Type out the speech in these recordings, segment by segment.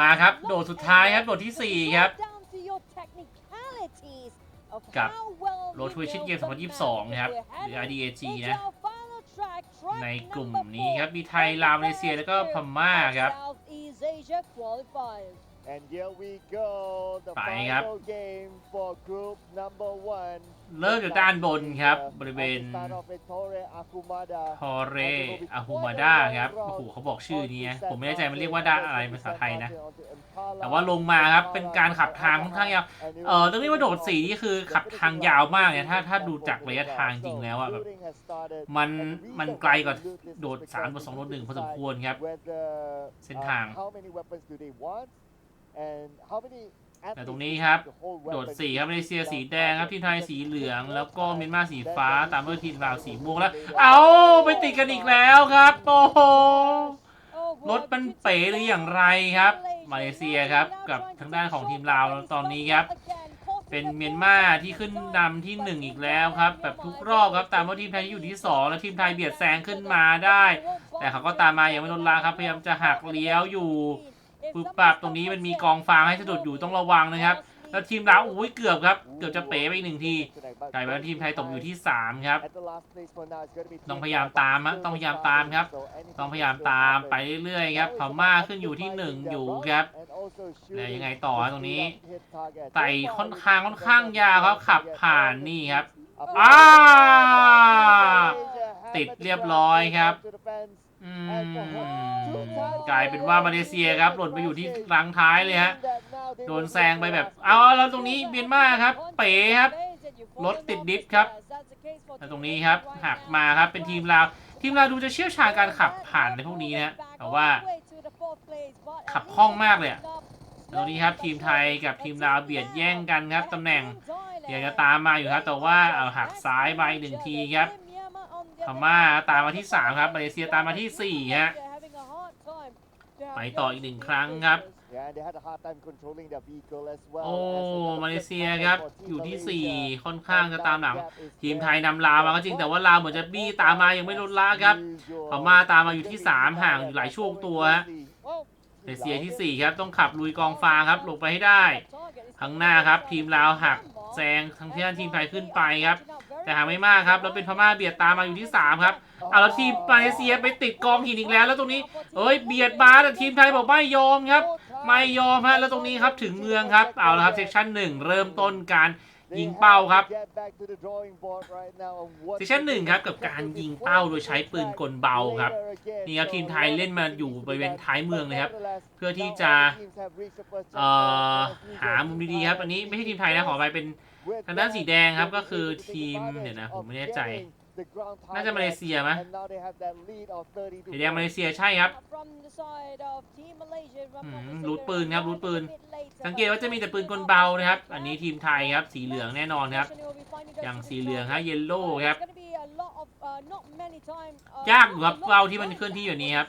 มาครับ โดดสุดท้ายครับ โดดที่สี่ครับ กับ Road to Achieve Game 2022 ครับ หรือ RDAG นะ ในกลุ่มนี้ครับ มีไทย ลาว มาเลเซีย แล้วก็พม่าครับ And here we go, the ไปครับ เริ่มจากด้านบนครับ บริเวณ Start off with Torre Akumada. ทอเรอาฮูมาดาครับโอ้โหเขาบอกชื่อนี้ผมไม่แน่ใจมันเรียกว่าด้านอะไรภาษาไทยนะ แต่ว่าลงมาครับเป็นการขับทางค่อนข้างยาวเออต้องเรียกว่าโดดสีนี่คือขับทางยาวมากเนี่ยถ้าถ้าดูจากระยะทางจริงแล้วอะแบบมันมันไกลกว่าโดด3บน2โดด1พอสมควรครับ เส้นทาง แต่ตรงนี้ครับ โดดสีครับมาเลเซียสีแดงครับทีมไทยสีเหลือง แล้วก็เมียนมาสีฟ้า ตามด้วยทีมลาวสีม่วงแล้ว เอาไปติดกันอีกแล้วครับ โอ้โหรถมันเป๋หรืออย่างไรครับ มาเลเซียครับกับทางด้านของทีมลาวตอนนี้ครับ เป็นเมียนมาที่ขึ้นนำที่ 1 อีกแล้วครับ แบบทุกรอบครับตามว่าทีมไทยอยู่ที่ 2 แล้วทีมไทยเบียดแซงขึ้นมาได้ แต่เขาก็ตามมายังไม่ลดละครับพยายามจะหักเลี้ยวอยู่ ปึ๊บปับตรงนี้มันมีกองฟางให้สะดุดอยู่ต้องระวังนะครับ แล้วทีมลาวอุ้ยเกือบครับ เกือบจะเป๋ไปอีกหนึ่งทีกลายเป็นว่าทีมไทยตกอยู่ที่ 3 ครับ ต้องพยายามตามฮะต้องพยายามตามครับ ต้องพยายามตามไปเรื่อยๆครับพม่าขึ้นอยู่ที่ 1 อยู่ครับแล้วยังไงต่อฮะตรงนี้ไต่ค่อนข้างค่อนข้างยาวครับขับผ่านนี่ครับอ้าติดเรียบร้อยครับอืม กลายเป็นว่ามาเลเซียครับ หล่นไปอยู่ที่รังท้ายเลยฮะ โดนแซงไปแบบ เอาแล้วตรงนี้เบียนมาครับ เป๋ครับ รถติดดิฟครับแล้วตรงนี้ครับหักมาครับ เป็นทีมลาว ทีมลาวดูจะเชี่ยวชาญการขับผ่านในพวกนี้นะแต่ว่า ขับคล่องมากเลยตรงนี้ครับทีมไทยกับทีมลาวเบียดแย่งกันครับตำแหน่งอยากจะตามมาอยู่ครับ แต่ว่าเอาหักซ้ายไปหนึ่งทีครับพม่าตามมาที่ 3 ครับมาเลเซียตามมาที่4ฮะ ไปต่ออีกหนึ่งครั้งครับ โอ้มาเลเซียครับ อยู่ที่ 4 ค่อนข้างจะตามหลัง ทีมไทยนำลาวมาก็จริงแต่ว่าลาวเหมือนจะบี้ตามมายังไม่ลดละครับพม่าตามมาอยู่ที่ 3 ห่างอยู่หลายช่วงตัวฮะมาเลเซียที่ 4 ครับ ต้องขับลุยกองฟางครับลงไปให้ได้ข้างหน้าครับ ทีมลาวหักแซงทางที่ด้านทีมไทยขึ้นไปครับ แต่หาไม่มากครับแล้วเป็นพม่าเบียดตามมาอยู่ที่ 3 ครับเอาแล้วทีมมาเลเซียไปติดกองหินอีกแล้ว แล้วตรงนี้เอ้ยเบียดมาแต่ทีมไทยบอกไม่ยอมครับ ไม่ยอมฮะแล้วตรงนี้ครับถึงเมืองครับเอาละครับเซสชั่นหนึ่งเริ่มต้นการยิงเป้าครับเซสชั่นหนึ่งครับกับการยิงเป้าโดยใช้ปืนกลเบาครับนี่ครับทีมไทยเล่นมาอยู่บริเวณท้ายเมืองเลยครับ เพื่อที่จะเอ่อหามุมดีๆครับ อันนี้ไม่ใช่ทีมไทยนะขอไปเป็น ทางด้านสีแดงครับก็คือทีมเดี๋ยวนะผมไม่แน่ใจ น่าจะมาเลเซียไหมสีแดงมาเลเซียใช่ครับรูดปืนครับรูดปืน สังเกตว่าจะมีแต่ปืนกลเบานะครับ อันนี้ทีมไทยครับสีเหลืองแน่นอนครับ อย่างสีเหลืองฮะเยลโล่ครับยากอยู่ครับเป้าที่มันเคลื่อนที่อยู่นี้ครับ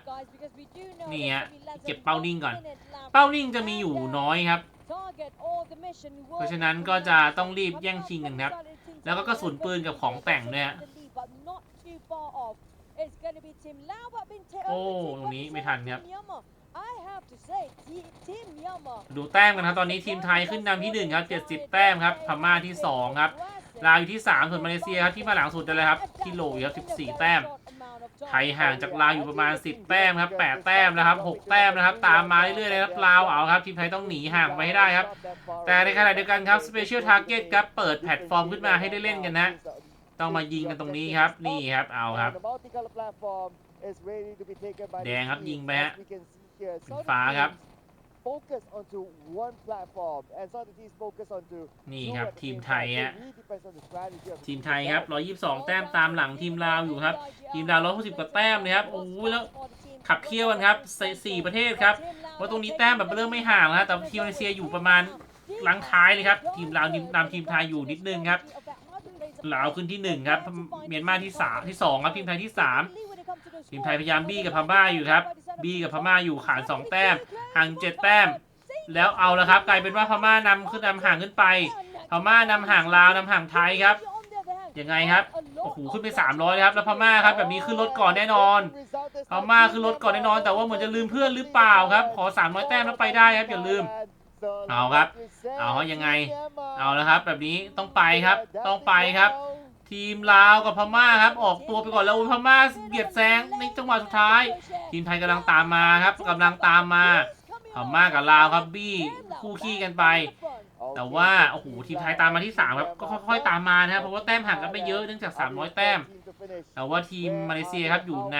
นี่ฮะเก็บเป้านิ่งก่อน เป้านิ่งจะมีอยู่น้อยครับ เพราะฉะนั้นก็จะต้องรีบแย่งชิงกันครับ แล้วก็กระสุนปืนกับของแต่งด้วยฮะโอ้ ตรงนี้ไม่ทันครับ ดูแต้มกันครับ ตอนนี้ทีมไทยขึ้นนำที่1ครับ70 แต้มครับ พม่าที่ 2 ครับ ลาวอยู่ที่ 3 ส่วนมาเลเซียครับที่มาหลังสุดเลยครับ ที่โหลอยู่ครับ14 แต้ม ไทยห่างจากลาวอยู่ประมาณ 10 แต้มครับ8แต้มนะครับ6แต้มนะครับ ตามมาเรื่อยๆเลยครับลาวเอาครับทีมไทยต้องหนีห่างไปให้ได้ครับ แต่ในขณะเดียวกันครับ Special Target ครับเปิดแพลตฟอร์มขึ้นมาให้ได้เล่นกันนะ ต้องมายิงกันตรงนี้ครับนี่ครับเอาครับ แดงครับยิงไปฮะเป็นฟ้าครับ focus onto one platform and some of the teams focus onto นี่ครับทีมไทยฮะฮะทีมไทยครับ 122 แต้มตามหลังทีมลาวอยู่ครับ ทีมลาว 160 กว่าแต้มเลยครับ โอ้ยแล้วขับเคี่ยวกันครับสี่สี่ประเทศครับว่าตรงนี้แต้มแบบเริ่มไม่ห่างแล้วครับแต่ทีมมาเลเซียอยู่ประมาณหลังท้ายเลยครับ ทีมลาวนำทีมไทยอยู่นิดนึงครับลาวขึ้นที่หนึ่งครับ เมียนมาที่สามที่สองครับทีมไทยที่สาม ทีมไทยพยายามบี้กับพม่าอยู่ครับ บี้กับพม่าอยู่ขาดสองแต้ม ห่างเจ็ดแต้ม แล้วเอาล้วครับ กลายเป็นว่าพม่านำขึ้นนำห่างขึ้นไป พม่านำห่างลาวนำห่างไทยครับ ยังไงครับ โอ้โห ขึ้นไป 300เลยครับ แล้วพม่าครับ แบบนี้ขึ้นรถก่อนแน่นอน พม่าขึ้นรถก่อนแน่นอน แต่ว่าเหมือนจะลืมเพื่อนหรือเปล่าครับ ขอ 300 แต้มแล้วไปได้ครับ อย่าลืมเอาครับ เอาเขายังไง เอาแล้วครับ แบบนี้ต้องไปครับ ต้องไปครับ ทีมลาวกับพม่าครับ ออกตัวไปก่อนแล้วอุ๊ยพม่าเบียดแซงในจังหวะสุดท้าย ทีมไทยกำลังตามมาครับกำลังตามมาพม่ากับลาวครับบี้คู่ขี้กันไป แต่ว่าโอ้โหทีมไทยตามมาที่3ครับก็ค่อยๆตามมานะครับเพราะว่าแต้มห่างกันไม่เยอะเนื่องจาก 300 แต้ม แต่ว่าทีมมาเลเซียครับอยู่ใน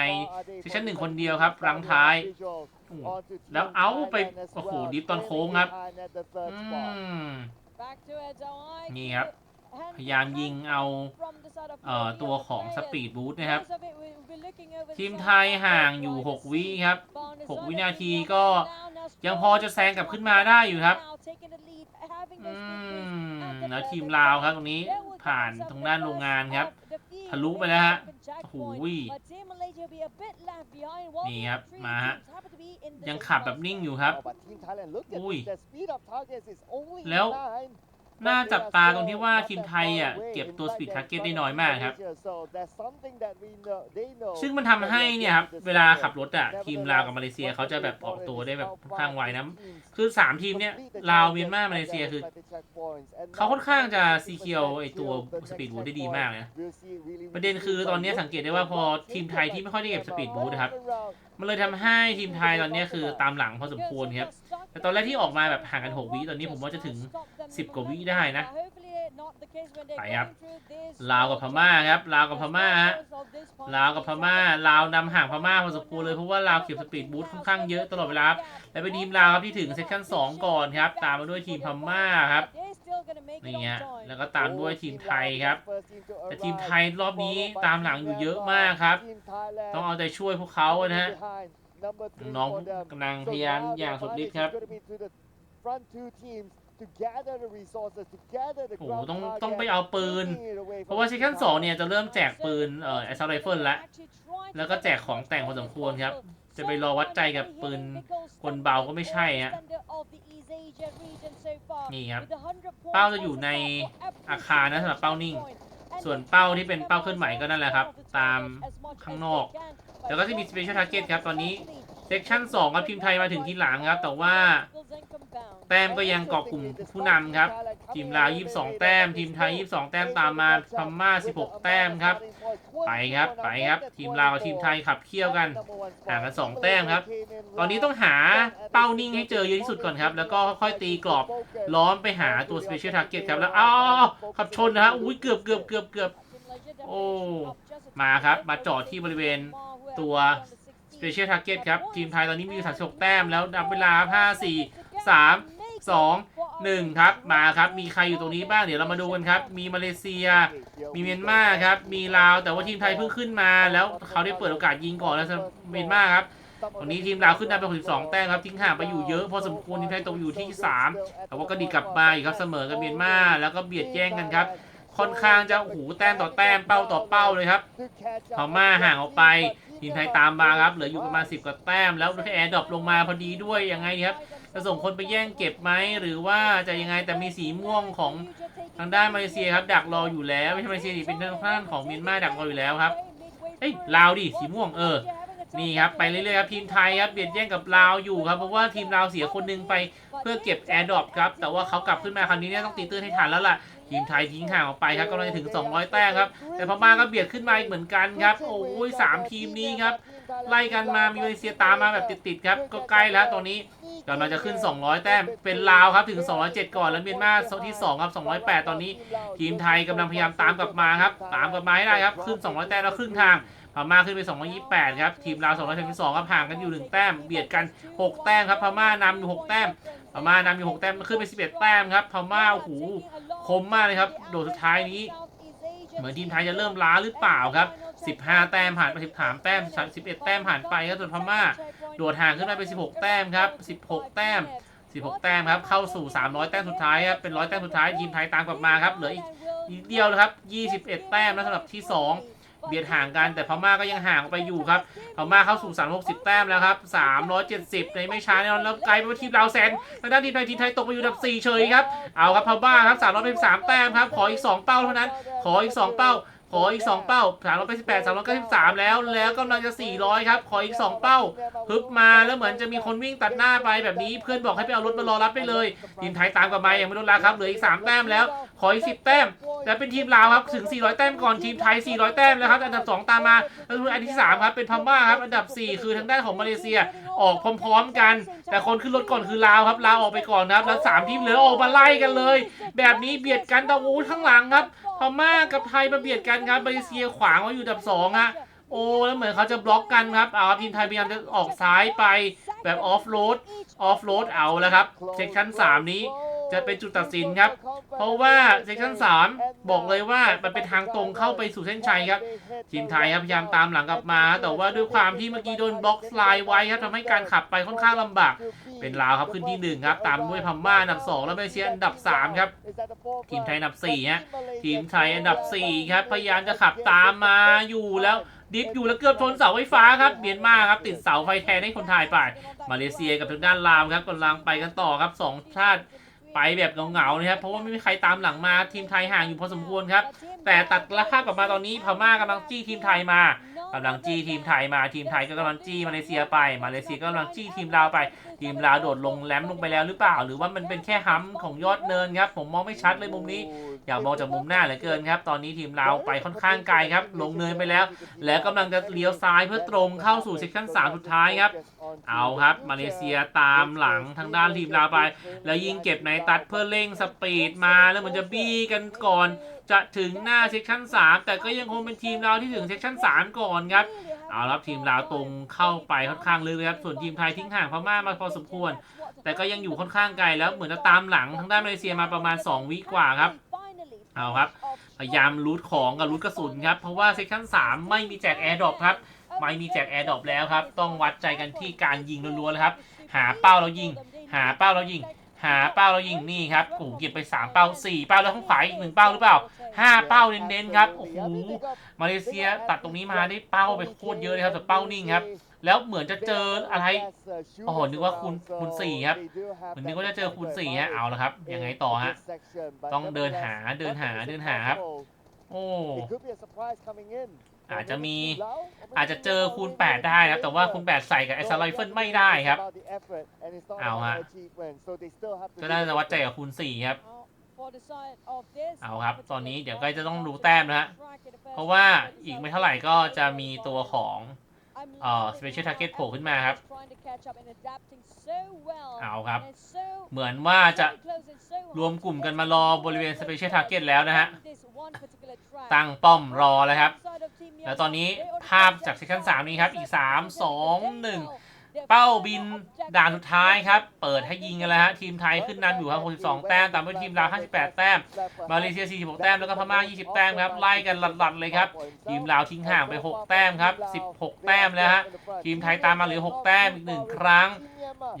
เซสชั่นหนึ่งคนเดียวครับรังท้าย แล้วเอาไปโอ้โหดิฟตอนโค้งครับอืมนี่ครับ พยายามยิงเอาเอ่อตัวของสปีดบูทนะครับ ทีมไทยห่างอยู่ 6 วิครับ 6 วินาทีก็ยังพอจะแซงกลับขึ้นมาได้อยู่ครับอืมแล้วทีมลาวครับตรงนี้ผ่านตรงด้านโรงงานครับทะลุไปแล้วฮะโอ้โหนี่ครับ มาฮะ ยังขับแบบนิ่งอยู่ครับ อุ้ย แล้ว น่าจับตาตรงที่ว่าทีมไทยอะเก็บตัวสปีดทาร์เก็ตได้น้อยมากครับ ซึ่งมันทำให้เนี่ยครับเวลาขับรถอะทีมลาวกับมาเลเซียเขาจะแบบออกตัวได้แบบค่อนข้างไวนะคือ 3 ทีมเนี่ยลาวเมียนมามาเลเซียคือเขาค่อนข้างจะซีเคียวไอตัวสปีดบูทได้ดีมากนะประเด็นคือตอนนี้สังเกตได้ว่าพอทีมไทยที่ไม่ค่อยได้เก็บสปีดบูทนะครับมันเลยทำให้ทีมไทยตอนนี้คือตามหลังพอสมควรครับ แต่ตอนแรกที่ออกมาแบบห่างกัน 6 วิตอนนี้ผมว่าจะถึง 10 กว่าวิได้นะไปครับลาวกับพม่าครับลาวกับพม่าฮะลาวกับพม่าลาวนำห่างพม่าพอสมควรเลยเพราะว่าลาวเก็บสปีดบูทค่อนข้างเยอะตลอดเวลาครับและเป็นทีมลาวครับที่ถึงเซสชั่น2 ก่อนครับ ตามมาด้วยทีมพม่าครับนี่ฮะแล้วก็ตามด้วยทีมไทยครับ แต่ทีมไทยรอบนี้ตามหลังอยู่เยอะมากครับ ต้องเอาใจช่วยพวกเขานะฮะ น้องกำลังพยายามอย่างสุดฤทธิ์ครับโอ้โหต้องต้องไปเอาปืนเพราะว่าเซสชั่น2เนี่ยจะเริ่มแจกปืนเอ่อแอสซอลไรเฟิลแล้วแล้วก็แจกของแต่งพอสมควรครับ จะไปรอวัดใจกับปืนกลเบาก็ไม่ใช่ฮะ นี่ครับ เป้าจะอยู่ในอาคารนะสำหรับเป้านิ่ง ส่วนเป้าที่เป็นเป้าเคลื่อนไหวก็นั่นแหละครับ ตามข้างนอก แล้วก็จะมี Special Target ครับ ตอนนี้เซ c ชั่น2ครับทีมไทยมาถึงทีหลังครับ แต่ว่า แต้มก็ยังเกาะกลุ่มผู้นำครับ ทีมลาว 22 แต้ม ทีมไทย 22 แต้มตามมาพม่า 16 แต้มครับ ไปครับไปครับ ทีมลาวกับทีมไทยขับเคี่ยวกันห่างกัน2แต้มครับ ตอนนี้ต้องหาเป้านิ่งให้เจอเยอะที่สุดก่อนครับ แล้วก็ค่อยๆตีกรอบล้อมไปหาตัว Special Target ครับแล้วอ้าวขับชนนะฮะอุ้ยเกือบเกือบเกือบเกือบโอ้มาครับมาจอดที่บริเวณตัว Special Target ครับ ทีมไทยตอนนี้มีอยู่36แต้มแล้วนับเวลา 5 4 3 2 1 ครับ มาครับ มีใครอยู่ตรงนี้บ้าง เดี๋ยวเรามาดูกันครับ มีมาเลเซีย มีเมียนมาครับ มีลาว แต่ว่าทีมไทยเพิ่งขึ้นมา แล้วเขาได้เปิดโอกาสยิงก่อนแล้วเมียนมาครับตรงนี้ทีมลาวขึ้นนำไป62แต้มครับ ทิ้งห่างไปอยู่เยอะพอสมควรทีมไทยตกอยู่ที่ 3 แต่ว่าก็ดีกลับมาอีกครับเสมอกับเมียนมา แล้วก็เบียดแย่งกันครับ ค่อนข้างจะโอ้โหแต้มต่อแต้มเป้าต่อเป้าเลยครับพม่าห่างออกไปทีมไทยตามมาครับเหลืออยู่ประมาณ10กว่าแต้มแล้วแอร์ดรอปลงมาพอดีด้วยยังไงครับ จะส่งคนไปแย่งเก็บไหมหรือว่าจะยังไงแต่มีสีม่วงของทางด้านมาเลเซียครับดักรออยู่แล้วไม่ใช่มาเลเซียดิเป็นทางด้านของเมียนมาดักรออยู่แล้วครับเอ้ยลาวดิสีม่วงเออนี่ครับไปเรื่อยๆครับทีมไทยครับเบียดแย่งกับลาวอยู่ครับเพราะว่าทีมลาวเสียคนหนึงไปเพื่อเก็บแอร์ดรอปครับแต่ว่าเขากลับขึ้นมาคราวนี้เนี่ยต้องตีตื้นให้ทันแล้วล่ะ ทีมไทยทิ้งห่างออกไปครับกำลังจะถึง 200 แต้มครับ แต่พม่าก็เบียดขึ้นมาอีกเหมือนกันครับ โอ้ยสามทีมนี้ครับ ไล่กันมามีมาเลเซียตามมาแบบติดๆครับ ก็ใกล้แล้วตอนนี้กำลังจะขึ้น 200 แต้ม เป็นลาวครับถึง 207 ก่อน แล้วเมียนมาที่ 2 ครับ 208 ตอนนี้ ทีมไทยกำลังพยายามตามกลับมาครับ ตามกลับมาให้ได้ครับ ขึ้น 200 แต้มแล้วครึ่งทางพม่าขึ้นไป 228 ครับ ทีมลาว 232ครับห่างกันอยู่ 1 แต้ม เบียดกัน 6 แต้มครับ พม่านำอยู่ 6 แต้ม พม่านำอยู่ 6 แต้ม ขึ้นไป 11 แต้มครับ พม่า โอ้โห คมมากเลยครับ โดดสุดท้ายนี้ เหมือนทีมไทยจะเริ่มล้าหรือเปล่าครับ 15 แต้มผ่านไป13แต้ม11 แต้มผ่านไปครับส่วนพม่าโดดห่างขึ้นมาเป็น 16 แต้มครับ 16 แต้ม 16 แต้มครับ เข้าสู่ 300 แต้มสุดท้ายครับ เป็น 100 แต้มสุดท้ายทีมไทยตามกลับมาครับ เหลืออีกนิดเดียวนะครับ 21 แต้มนะสำหรับที่ 2 เบียดห่างกันแต่พม่าก็ยังห่างไปอยู่ครับพม่าเข้าสู่ 360 แต้มแล้วครับ 370 ในไม่ช้าแน่นอนแล้วไกลไปว่าทีมลาวแซนทางด้านทีมไทยทีมไทยตกไปอยู่อันดับ 4 เฉยครับ เอาครับพม่าครับ313 แต้มครับ ขออีก 2 เป้าเท่านั้น ขออีก 2 เป้า ขออีก 2 เป้า 388 393 แล้ว แล้วกำลังจะ 400 ครับ ขออีก 2 เป้าฮึบมาแล้วเหมือนจะมีคนวิ่งตัดหน้าไปแบบนี้ เพื่อนบอกให้ไปเอารถมารอรับไปเลยทีมไทยตามกลับมาอย่างไม่ลดละครับเหลืออีก 3 แต้มแล้ว ขออีก 10 แต้ม และเป็นทีมลาวครับถึง 400 แต้มก่อนทีมไทย 400 แต้มแล้วครับ อันดับ 2 ตามมาแล้วอันที่ 3 ครับเป็นพม่าครับ อันดับ 4 คือทางด้านของมาเลเซียออกพร้อมๆกัน แต่คนขึ้นรถก่อนคือลาวครับลาวออกไปก่อนครับแล้ว3ทีมเหลือออกมาไล่กันเลย แบบนี้เบียดกันตะวูข้างหลังครับ ม่ากับไทยมาเบียดกันครับมาเลเซียขวางไว้อยู่ดับสองอะโอ้แล้วเหมือนเขาจะบล็อกกันครับเอาทีมไทยพยายามจะออกซ้ายไปแบบออฟโรดออฟโรดเอาแล้วครับเซกชั่น3นี้ จะเป็นจุดตัดสินครับ เพราะว่าเซกชั่น3บอกเลยว่ามันเป็นทางตรงเข้าไปสู่เส้นชัยครับ ทีมไทยครับพยายามตามหลังกลับมา แต่ว่าด้วยความที่เมื่อกี้โดนบล็อกสไลด์ไว้ครับทำให้การขับไปค่อนข้างลำบาก เป็นลาวครับขึ้นที่หนึ่งครับ ตามด้วยพม่าอันดับสองแล้วมาเลเซียอันดับสามครับ ทีมไทยอันดับสี่ฮะทีมไทยอันดับ 4 ครับ พยายามจะขับตามมาอยู่แล้วดิฟอยู่แล้วเกือบชนเสาไฟฟ้าครับเมียนมาครับติดเสาไฟแทนให้คนไทยไป มาเลเซียกับทางด้านลาวครับกำลังไปกันต่อครับสองชาติ ไปแบบเหงาๆนะครับ เพราะว่าไม่มีใครตามหลังมาทีมไทยห่างอยู่พอสมควรครับ แต่ตัดราคากลับมาตอนนี้พม่ากำลังจี้ทีมไทยมากำลังจี้ทีมไทยมาทีมไทยก็กำลังจี้มาเลเซียไป มาเลเซียก็กำลังจี้ทีมลาวไป ทีมลาวโดดลงแลมลงไปแล้วหรือเปล่า หรือว่ามันเป็นแค่ฮัมป์ของยอดเนินครับ ผมมองไม่ชัดเลยมุมนี้ อย่ามองจากมุมหน้าเหลือเกินครับ ตอนนี้ทีมเราไปค่อนข้างไกลครับ ลงเนินไปแล้ว แล้วกำลังจะเลี้ยวซ้ายเพื่อตรงเข้าสู่เซกชั่น3สุดท้ายครับ เอาครับ มาเลเซียตามหลังทางด้านทีมเราไป แล้วยิงเก็บในตัดเพื่อเร่งสปีดมาแล้วมันจะบี้กันก่อน จะถึงหน้าเซกชั่น3แต่ก็ยังคงเป็นทีมเราที่ถึงเซกชั่น3ก่อนครับเอาละครับทีมลาวตรงเข้าไปค่อนข้างลึกเลยครับ ส่วนทีมไทยทิ้งห่างพม่ามาพอสมควร แต่ก็ยังอยู่ค่อนข้างไกลแล้วเหมือนจะตามหลังทางด้านมาเลเซียมาประมาณ 2 วิกว่าครับ เอาครับ พยายามรูทของกับรูทกระสุนครับ เพราะว่าเซกชัน3 ไม่มีแจกแอร์ดรอปครับ ไม่มีแจกแอร์ดรอปแล้วครับ ต้องวัดใจกันที่การยิงล้วนๆเลยครับ หาเป้าแล้วยิง หาเป้าแล้วยิง หาเป้าแล้วยิงนี่ครับโอ้โหเก็บไป 3 เป้า 4 เป้าแล้วข้างขวาอีกหนึ่งเป้าหรือเปล่า 5 เป้าเน้นๆครับ โอ้โห มาเลเซียตัดตรงนี้มาได้เป้าไปโคตรเยอะเลยครับแต่เป้านิ่งครับ แล้วเหมือนจะเจออะไรโอ้โหนึกว่าคูณคูณสี่ครับเหมือนนึกว่าจะเจอคูณสี่ฮะเอาละครับยังไงต่อฮะต้องเดินหาเดินหาเดินหาครับโอ้อาจจะมีอาจจะเจอคูณ 8 ได้ครับแต่ว่าคูณ 8 ใส่กับไอซ์ไลเฟิลไม่ได้ครับ เอาฮะก็น่าจะวัดใจกับคูณ 4 ครับ เอาครับ ตอนนี้เดี๋ยวก็จะต้องดูแต้มนะฮะเพราะว่าอีกไม่เท่าไหร่ก็จะมีตัวของ เอ่อ special target โผล่ขึ้นมาครับ เอาครับ เหมือนว่าจะรวมกลุ่มกันมารอบริเวณ special target แล้วนะฮะ ตั้งป้อมรอแล้วครับ แล้วตอนนี้ภาพจากเซสชั่น3 นี้ครับ อีก 3 2 1 เป้าบินด่านสุดท้ายครับ เปิดให้ยิงกันแล้วฮะทีมไทยขึ้นนำอยู่ครับ62แต้มตามด้วยทีมลาว58 แต้ม มาเลเซีย 46 แต้มแล้วก็พม่า 20 แต้มครับไล่กันหลัดๆเลยครับทีมลาวทิ้งห่างไป 6 แต้มครับ 16 แต้มแล้วฮะทีมไทยตามมาเหลือ 6 แต้มอีกหนึ่งครั้ง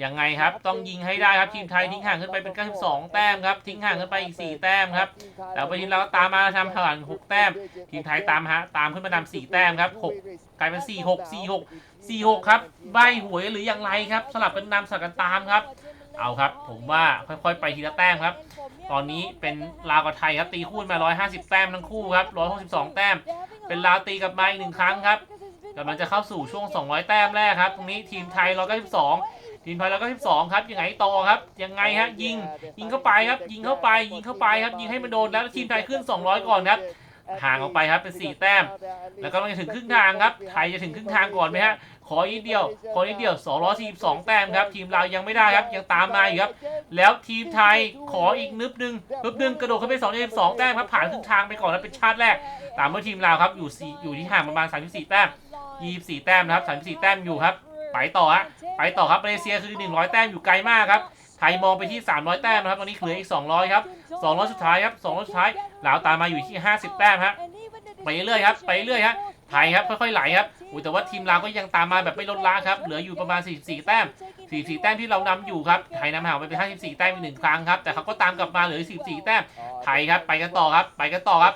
ยังไงครับ ต้องยิงให้ได้ครับทีมไทยทิ้งห่างขึ้นไปเป็น 92 แต้มครับ ทิ้งห่างขึ้นไปอีก 4 แต้มครับ แล้วไปทีมเราวก็ตามมาทำห่าง6แต้ม ทีมไทยตามฮะตามขึ้นมานำ4แต้มครับ6กลายเป็น 4 6 4 6 4 6 ครับใบหวยหรืออย่างไรครับ สลับเป็นนำสลับกันตามครับ เอาครับ ผมว่าค่อยๆไปทีละแต้มครับ ตอนนี้เป็นลาวกับไทยครับตีคู่มา 150 แต้มทั้งคู่ครับ162 แต้ม เป็นลาวตีกลับมาอีกหนึ่งครั้งครับกำลังจะเข้าสู่ช่วง 200 แต้มแรกครับ ตรงนี้ทีมไทย192 ทีมไทย192ครับยังไงต่อครับยังไงฮะยิงยิงเข้าไปครับ ยิงเข้าไป ยิงเข้าไปครับ ยิงให้มันโดนแล้วทีมไทยขึ้น 200 ก่อนครับห่างออกไปครับเป็น4แต้ม แล้วก็กำลังจะถึงครึ่งทางครับไทยจะถึงครึ่งทางก่อนไหมฮะขออีกเดียว ขออีกเดียว 242 แต้มครับ ทีมเรายังไม่ได้ครับยังตามมาอยู่ครับ แล้วทีมไทยขออีกนึบนึงนึบนึงกระโดดเข้าไป242แต้มครับผ่านครึ่งทางไปก่อนแล้วเป็นชาติแรก ตามด้วยทีมลาวครับอยู่สี่อยู่ที่ห่างประมาณ 34 แต้ม 24 แต้มนะครับ 34 แต้มอยู่ครับ ไปต่อฮะไปต่อครับมาเลเซียคือ 100 แต้มอยู่ไกลมากครับไทยมองไปที่ 300 แต้มนะครับตอนนี้เหลืออีก 200 ครับ200 สุดท้ายครับ200สุดท้ายลาวตามมาอยู่ที่ 50 แต้มฮะไปเรื่อยครับไปเรื่อยฮะไทยครับค่อยๆไหลครับอุ้ยแต่ว่าทีมลาวก็ยังตามมาแบบไม่ลดละครับเหลืออยู่ประมาณ 44 แต้ม 44 แต้มที่เรานำอยู่ครับไทยนำห่างไปเป็น 54 แต้มอีกหนึ่งครั้งครับแต่เขาก็ตามกลับมาเหลือ 44 แต้มไทยครับไปกันต่อครับไปกันต่อครับ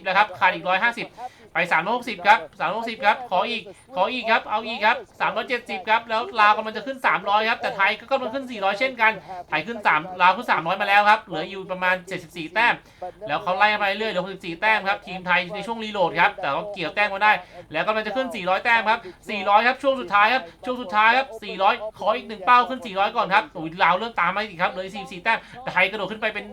350 แล้วครับขาดอีก 150 ไปไป360ครับ360ครับ ขออีก ขออีกครับ เอาอีกครับ370ครับ แล้วลาวกำลังจะขึ้น 300 ครับ แต่ไทยก็กำลังขึ้น 400 เช่นกัน ไทยขึ้น 3 ลาวขึ้น 300 มาแล้วครับ เหลืออยู่ประมาณ 74 แต้ม แล้วเขาไล่มาเรื่อยๆเหลือ64 แต้มครับ ทีมไทยในช่วงรีโหลดครับ แต่ก็เกี่ยวแต้มมาได้ แล้วกำลังจะขึ้น 400 แต้มครับ 400 ครับ ช่วงสุดท้ายครับ ช่วงสุดท้ายครับ 400 ขออีกหนึ่งเป้าขึ้น 400 ก่อนครับโอ้ยลาวเริ่มตามมาอีกครับ เหลือ44 แต้มแต่ไทยกระโดดขึ้นไปเป็น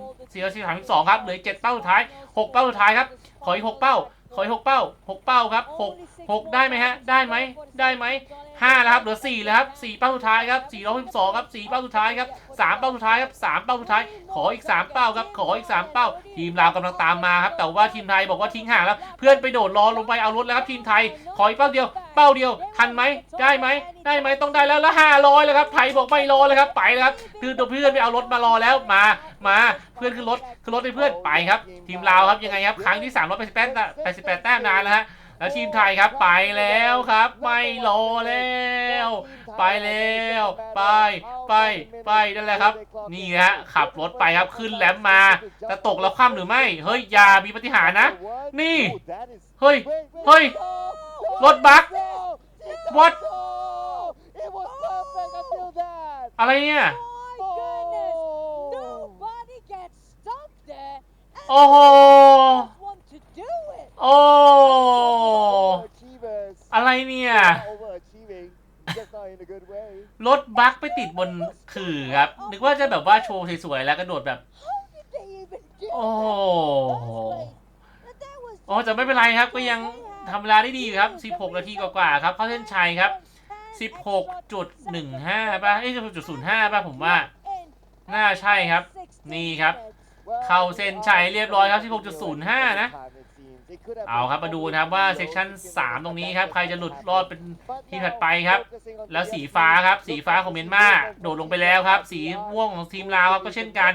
432ครับ เหลือ7เป้าสุดท้าย 6 เป้าสุดท้ายครับ ขออีก 6 เป้า ขออีก6เป้า6เป้าครับ6 6ได้ไหมฮะ ได้ไหมได้ไหม5แล้วครับเหลือ4แล้วครับ4เป้าสุดท้ายครับ412ครับ4เป้าสุดท้ายครับ3เป้าสุดท้ายครับ3เป้าสุดท้าย ขออีก3เป้าครับขออีก3เป้า ทีมลาวกำลังตามมาครับแต่ว่าทีมไทยบอกว่าทิ้งห่างแล้วเพื่อนไปโดดรอลงไปเอารถแล้วครับทีมไทย ขออีกเป้าเดียว เป้าเดียวทันไหมได้ไหมได้ไหมต้องได้แล้วแล้ว500แล้วครับไทยบอกไม่รอเลยครับไปแล้วครับคือตัวเพื่อนไปเอารถมารอแล้วมามาเพื่อนขึ้นรถขึ้นรถให้เพื่อนไปครับ ทีมลาวครับยังไงครับครั้งที่388แต้ม88แต้มนานแล้วฮะ แล้วทีมไทยครับไปแล้วครับ ไม่รอแล้ว ไปแล้ว ไปไปไปนั่นแหละครับ นี่ฮะขับรถไปครับขึ้นแลมมาจะตกแล้วคว่ำหรือไม่ เฮ้ยอย่ามีปฏิหารย์นะ นี่ เฮ้ยเฮ้ยรถบัค What? It was perfect until that. อะไรเนี่ย My goodness! Nobody gets stuck there. and โอ้โห โอ้ Overachievers. อะไรเนี่ย Overachieving. Just not in a good way. รถบัคไปติดบนขื่อครับ นึกว่าจะแบบว่าโชว์สวยๆแล้วกระโดดแบบ How did they even do โอ้ that? โห But that was โอ้แต่ไม่เป็นไรครับ ก็ยังทำเวลาได้ดีอยู่ครับ 16 นาทีกว่าๆครับ เข้าเส้นชัยครับ 16.15 ป่ะเอ้ย16.05 ป่ะผมว่า น่าใช่ครับ นี่ครับ Well, เข้าเส้นชัยเรียบร้อยครับ 16.05 นะ time it seems. It could have เอาครับมาดูนะครับว่าเซกชัน3 ตรงนี้ครับ ใครจะหลุดรอดเป็นทีมถัดไปครับ แล้วสีฟ้าครับ สีฟ้าของเมียนมาโดดลงไปแล้วครับ สีม่วงของทีมลาวครับก็เช่นกัน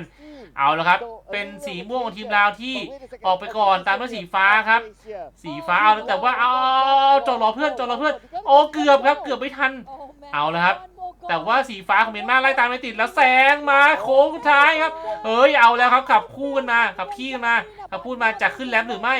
เอาแล้วครับ เป็นสีม่วงของทีมลาวที่ออกไปก่อนตามด้วยสีฟ้าครับ สีฟ้าเอาแล้วแต่ว่าเอาจอดรอเพื่อนจอดรอเพื่อนโอ้เกือบครับ เกือบไม่ทัน เอาแล้วครับแต่ว่าสีฟ้าของเมียนมาไล่ตามไม่ติดแล้วแซงมาโค้งสุดท้ายครับ เฮ้ยเอาแล้วครับขับคู่กันมาขับขี้กันมา ขับพูดมาจะขึ้นแรมหรือไม่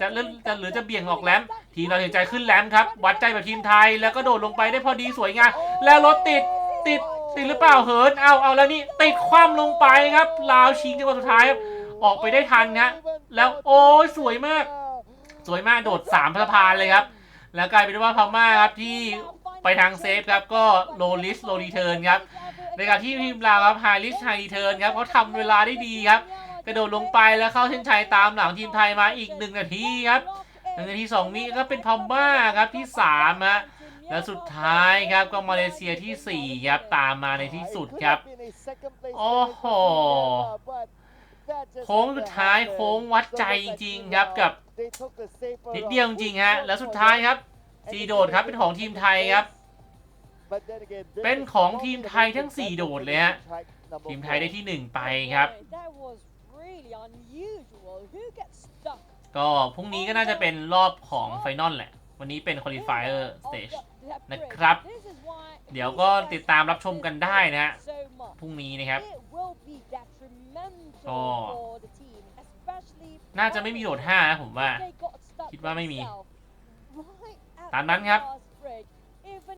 จะเลื่อนจะหรือจะเบี่ยงออกแรมทีมเราเห็นใจขึ้นแรมครับ วัดใจแบบทีมไทยแล้วก็โดดลงไปได้พอดีสวยงามแล้วรถติดติดติดหรือเปล่าเหินเอาเอาแล้วนี่ติดคว่ำลงไปครับลาวชิงจังหวะสุดท้ายครับออกไปได้ทันฮะแล้วโอ้ยสวยมาก สวยมากโดดสามสะพานเลยครับ แล้วกลายเป็นว่าพม่าครับที่ไปทางเซฟครับก็โลลิสโลรีเทิร์นครับในขณะที่ทีมลาวครับไฮลิสไฮรีเทิร์นครับเขาทำเวลาได้ดีครับ กระโดดลงไปแล้วเข้าเส้นชัยตามหลังทีมไทยมาอีกหนึ่งนาทีครับหนึ่งนาทีสองวิก็เป็นพม่าครับที่สามฮะและสุดท้ายครับก็มาเลเซียที่สี่ครับ ตามมาในที่สุดครับ โอ้โหโค้งสุดท้ายโค้งวัดใจจริง ๆ ครับกับนิดเดียวจริงฮะแล้วสุดท้ายครับสีโดดครับเป็นของทีมไทยครับ เป็นของทีมไทยทั้งสี่โดดเลยฮะทีมไทยได้ที่หนึ่งไปครับ really unusual. Who gets stuck? ก็พรุ่งนี้ก็น่าจะเป็นรอบของไฟนอลแหละ วันนี้เป็น qualifier stage นะครับ เดี๋ยวก็ติดตามรับชมกันได้นะฮะ พรุ่งนี้นะครับ ก็ น่าจะไม่มีโดด5นะผมว่า คิดว่าไม่มี ตามนั้นครับตามนั้นครับ